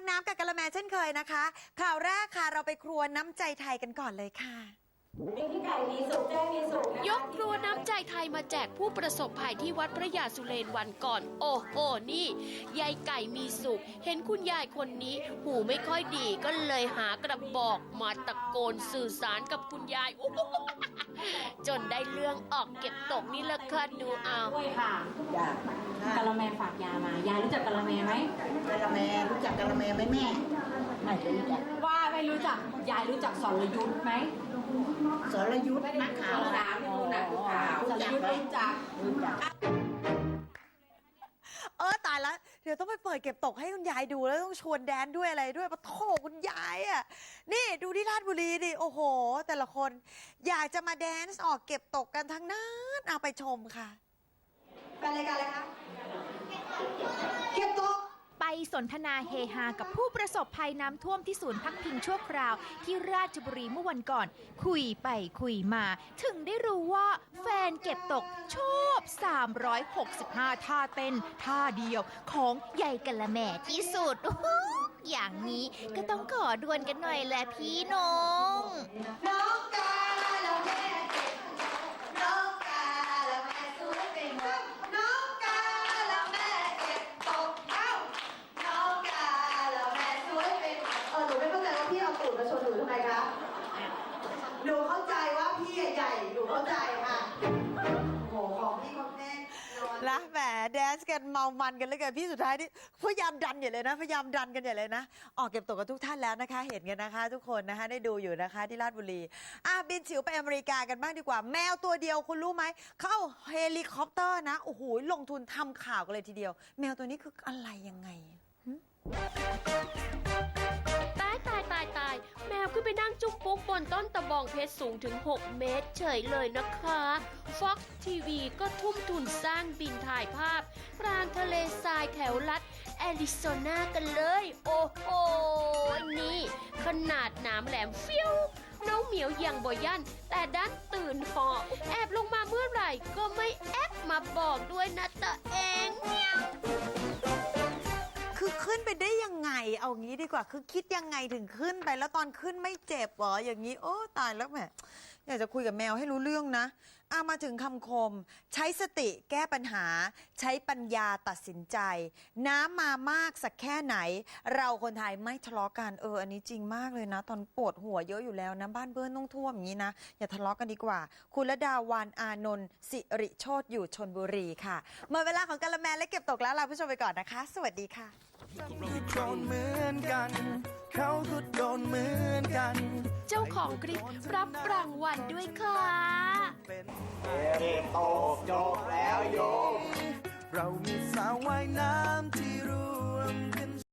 นน้ำกับกะละแมเช่นเคยนะคะ ข่าวแรกค่ะเราไปครัวน้ำใจไทยกันก่อนเลยค่ะพี่ไก่มีสุขแจ้งมีสุขนะะยกครัวน้ำใจไทยมาแจกผู้ประสบภัยที่วัดพระยาสุเรนวันก่อน โอ้โห นี่ยายไก่มีสุข เห็นคุณยายคนนี้ หูไม่ค่อยดีก็เลยหากระบอกมาตะโกนสื่อสารกับคุณยายโอ้โหจนได้เรื่องออกเก็บตกนี่ละค่ะดูเอา ด้วยค่ะจ้ะ ยามายายรู้จักกะละแมไหมกะละแมรู้จักกะละแมไหมแม่ไม่รู้จักว่าไม่รู้จักยายรู้จักสรยุทธ์ไหมสรยุทธ์นักข่าวสามรู้จักรู้จักสรยุทธ์รู้จักรู้จักเออตายแล้วเดี๋ยวต้องไปเปิดเก็บตกให้คุณยายดูแล้วต้องชวนแดนด้วยอะไรด้วยปะโถคุณยายอะนี่ดูที่ราชบุรีดิโอ้โห แต่ละคนอยากจะมาแดนซ์ออกเก็บตกกันทั้งนั้นเอาไปชมค่ะไปรายการอะไรคะ เก็บตกไปสนทนาเฮฮากับผู้ประสบภัยน้ำท่วมที่ศูนย์พักพิงชั่วคราวที่ราชบุรีเมื่อวันก่อน คุยไปคุยมา ถึงได้รู้ว่าแฟนเก็บตกชอบ 365 ท่าเต้น ท่าเดียวของใหญ่กะละแม่ที่สุดอื้อหืออย่างนี้ก็ต้องขอดวลกันหน่อยแหละพี่น้อง น้องกาละแม่เก็บน้องกาละแม่สวยไปหมดน้องกาละแม่เก็บตกเอ้าน้องกาละแม่สวยไปหมดเออหนูไม่เข้าใจว่าพี่เอาตูดมาชนหนูทำ ไมคะหนูเข้าใจว่าพี่ใหญ่หนูเข้าใจค่ะโหของพี่เขาแน่ละแหมแดนซ์กันเมามันกันเลยกันพี่สุดท้ายนี่พยายามดันอย่าเลยนะ พยายามดันกันอย่าเลยนะ ออกเก็บตกกันทุกท่านแล้วนะคะ เห็นกันนะคะ ทุกคนนะคะได้ดูอยู่นะคะที่ราชบุรีอะบินฉิวไปอเมริกากันบ้างดีกว่า แมวตัวเดียวคุณรู้ไหมเขาเอาเฮลิคอปเตอร์นะโอ้โหลงทุนทำข่าวกันเลยทีเดียว แมวตัวนี้คืออะไรยังไง นต้นตะบองเพชรสูงถึง 6 เมตรเฉยเลยนะคะ Fox TV ก็ทุ่มทุนสร้างบินถ่ายภาพกลางทะเลทรายแถวรัฐแอริโซนากันเลย โอ้โห นี่ ขนาดหน้ำแหลมฟิวน้องเหมียวยังบ่ยันแต่ดันตื่นหอแอบลงมาเมื่อไหร่ก็ไม่แอบมาบอกด้วยนะตัวเองเมีย คือขึ้นไปได้ยังไง เอางี้ดีกว่า คือคิดยังไงถึงขึ้นไป แล้วตอนขึ้นไม่เจ็บเหรออย่างนี้ โอ้ตายแล้วแหม อยากจะคุยกับแมวให้รู้เรื่องนะอามาถึงคำคม ใช้สติแก้ปัญหา ใช้ปัญญาตัดสินใจ น้ำมามากสักแค่ไหน เราคนไทยไม่ทะเลาะกันเออ อันนี้จริงมากเลยนะ ตอนปวดหัวเยอะอยู่แล้วนะ บ้านเบิ้ลต้องท่วมอย่างนี้นะ อย่าทะเลาะกันดีกว่า คุณละดาวันอานนท์สิริโชตอยู่ชนบุรีค่ะหมดเวลาของกาละแมและเก็บตกแล้วลาผู้ชมไปก่อนนะคะ สวัสดีค่ะโดนเหมือนกันเขาก็โดนเหมือนกัน เจ้าของคลิปรับรางวัลด้วยค่ะเป็นโตจบแล้วโยม เรามีสาวว่ายน้ำ